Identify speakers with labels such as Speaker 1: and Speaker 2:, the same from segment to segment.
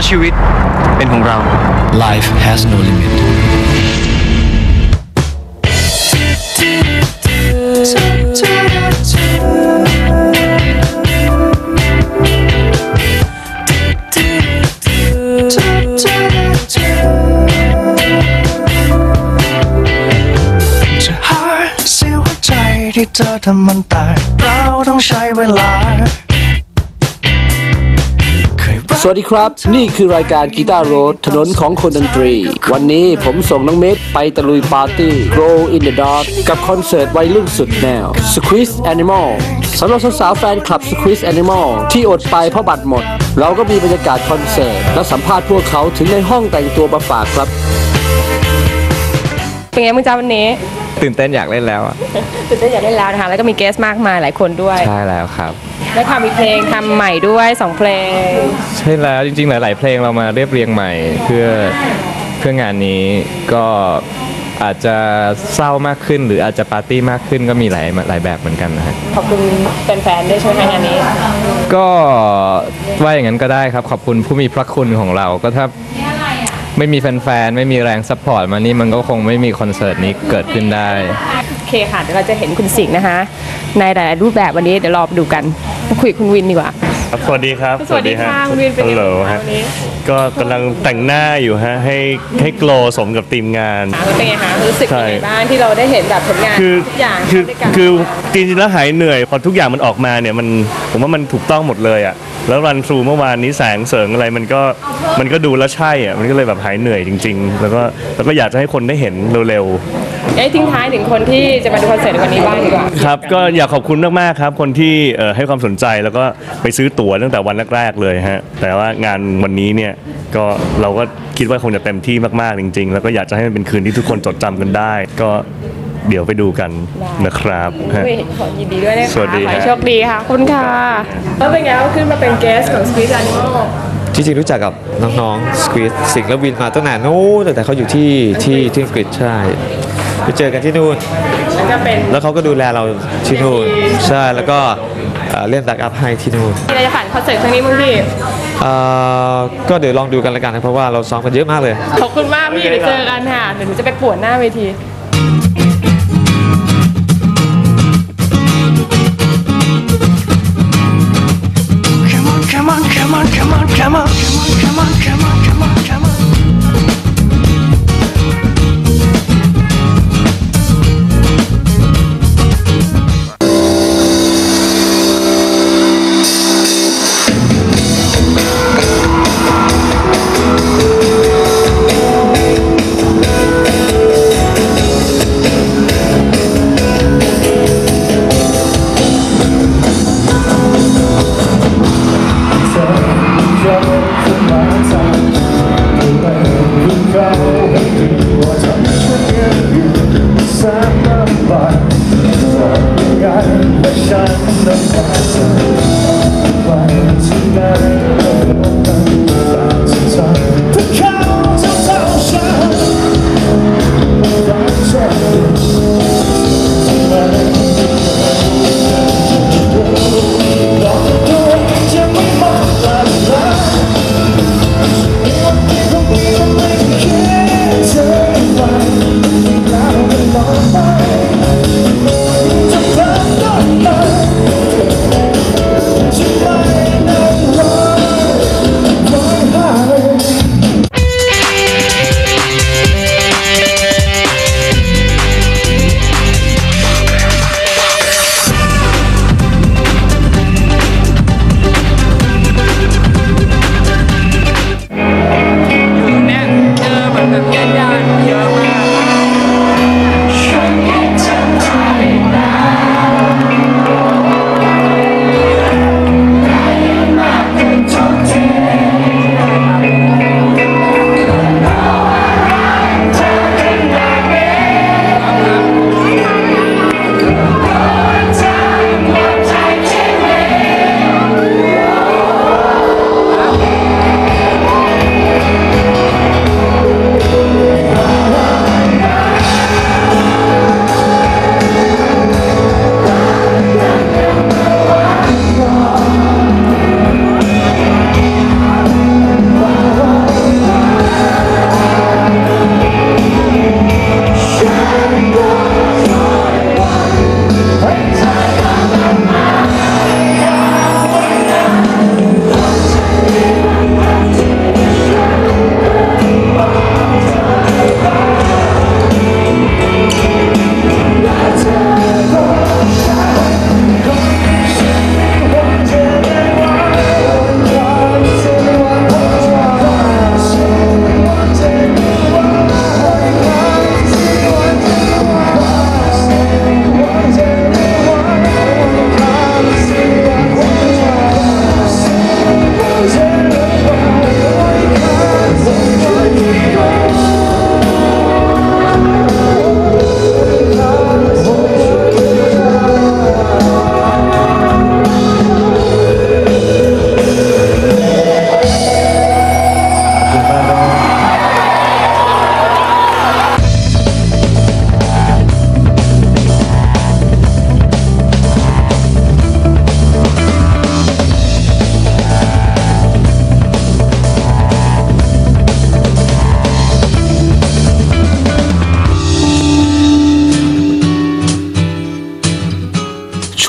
Speaker 1: ราะชีวิตเป็นของเรา
Speaker 2: Life has no limit
Speaker 3: จะหาเสียหัวใจที่เธอทำมันแตกเราต้องใช้เวลาเคยรัก
Speaker 4: สวัสดีครับ นี่คือรายการกีตาร์โรดถนนของคนดนตรี วันนี้ผมส่งน้องเมฆไปตะลุยปาร์ตี้ Grow in the Dark กับคอนเสิร์ตวัยรุ่นสุดแนว Squeeze Animal สำหรับสาวๆแฟนคลับ Squeeze Animal ที่อดไปเพราะบัตรหมด เราก็มีบรรยากาศคอนเสิร์ต และสัมภาษณ์พวกเขาถึงในห้องแต่งตัวมาฝากครับ
Speaker 5: เป็นไงมึงจ้าวันนี้
Speaker 6: ตื่นเต้นอยากเล่นแล้วอะ
Speaker 5: ตื่นเต้นอยากเล่นแล้วนะคะแล้วก็มีเกสมากมายหลายคนด้วย
Speaker 6: ใช่แล้วครับ
Speaker 5: ได้ความมีเพลงทำใหม่ด้วยสองเพลง
Speaker 6: ใช่แล้วจริงๆ หลาย ๆ เพลงเรามาเรียบเรียงใหม่เพื่อเพื่องานนี้ก็อาจจะเศร้ามากขึ้น หรืออาจจะปาร์ตี้มากขึ้นก็มีหลายหลายแบบเหมือนกันนะฮะ
Speaker 5: ขอบคุณแฟนๆด้วยใช่ไหมคะงานนี้
Speaker 6: ก็ว่าอย่างนั้นก็ได้ครับขอบคุณผู้มีพระคุณของเราก็ถ้าไม่มีแฟนๆไม่มีแรงซัพพอร์ตมานี่มันก็คงไม่มีคอนเสิร์ตนี้เกิดขึ้นได้
Speaker 5: โอเคค่ะเดี๋ยวเราจะเห็นคุณสิงห์นะคะ ในหลายๆรูปแบบวันนี้เดี๋ยวรอดูกัน มาคุยกับคุณวินดีกว่า
Speaker 7: ครับสวัสดีครับ
Speaker 5: สวัสดีค่ะคุณวินเป็น
Speaker 7: ฮั
Speaker 5: ยั
Speaker 7: ล
Speaker 5: ง
Speaker 7: โหล
Speaker 5: ไงบ้าง
Speaker 7: ฮะ
Speaker 5: วันนี้
Speaker 7: ก็กำลังแต่งหน้าอยู่ฮะให้ให้โกลสมกับทีมงาน
Speaker 5: อะเป็นไงคะรู้สึก
Speaker 7: ใช่
Speaker 5: ยังไงบ้างที่เราได้เห็นแบบผลงาน
Speaker 7: คือ
Speaker 5: ทุกอย่าง
Speaker 7: คือ
Speaker 5: ด้วยกัน
Speaker 7: คือจริงๆแล้วหายเหนื่อยพอทุกอย่างมันออกมาเนี่ยมันผมว่ามันถูกต้องหมดเลยอะแล้วรันทรูเมื่อวานนี้แสงเสริงอะไรมันก็มันก็ดูแล้วใช่อะมันก็เลยแบบหายเหนื่อยจริง ๆ แล้วก็แล้วก็อยากจะให้คนได้เห็นเร็วๆ
Speaker 5: เอ้ยทิ้งท้ายถึงคนที่จะมาดูคอนเสิร์ตในวันนี้บ้างดีกว่า
Speaker 7: ครับก็อยากขอบคุณมากๆครับ คนที่เอ่อให้ความสนใจแล้วก็ไปซื้อตั๋วตั้งแต่วันแรกๆเลยฮะแต่ว่างานวันนี้เนี่ยก็เราก็คิดว่าคงจะเต็มที่มากๆจริง ๆ แล้วก็อยากจะให้มันเป็นคืนที่ทุกคนจดจำกันได้ ก็เดี๋ยวไปดูกันนะครับฮะ
Speaker 5: อุ้ยขอยินดีด้วยนะคะ
Speaker 7: สวัสดี
Speaker 5: ขอให้
Speaker 7: ฮะ
Speaker 5: โชคดีค่ะขอบคุณค่ะแล้วเป็นไงว่าขึ้นมาเป็นเกสของ Squeeze Animal
Speaker 8: จริงๆรู้จักกับน้องๆสควิดสิงห์และวินมาตั้งแต่นู้นแต่เขาอยู่ที่ที่ที่อังกฤษใช่ ไปเจอกันที่นู่น
Speaker 5: แล้วก็เป็น
Speaker 8: แล้วเขาก็ดูแลเราที่นู่น ใช่ แล้วก็เอ่อเล่นแบ็กอัพให้ที่นู่น
Speaker 5: มีอะไรจะฝากคอนเสิร์ตครั้งนี้มั้งพี่
Speaker 8: เอ่อก็เดี๋ยวลองดูกันละกันนะเพราะว่าเราซ้อมกันเยอะมากเลย
Speaker 5: ขอบคุณมากพี่เดี๋ยวเจอกันค่ะเดี๋ยวหนูจะไปปวดหน้าเวที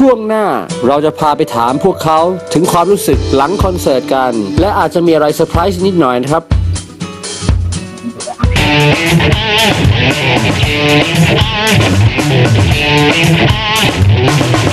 Speaker 4: ช่วงหน้าเราจะพาไปถามพวกเขาถึงความรู้สึกหลังคอนเสิร์ตกัน และอาจจะมีอะไรเซอร์ไพรส์นิดหน่อยนะครับ
Speaker 3: Thank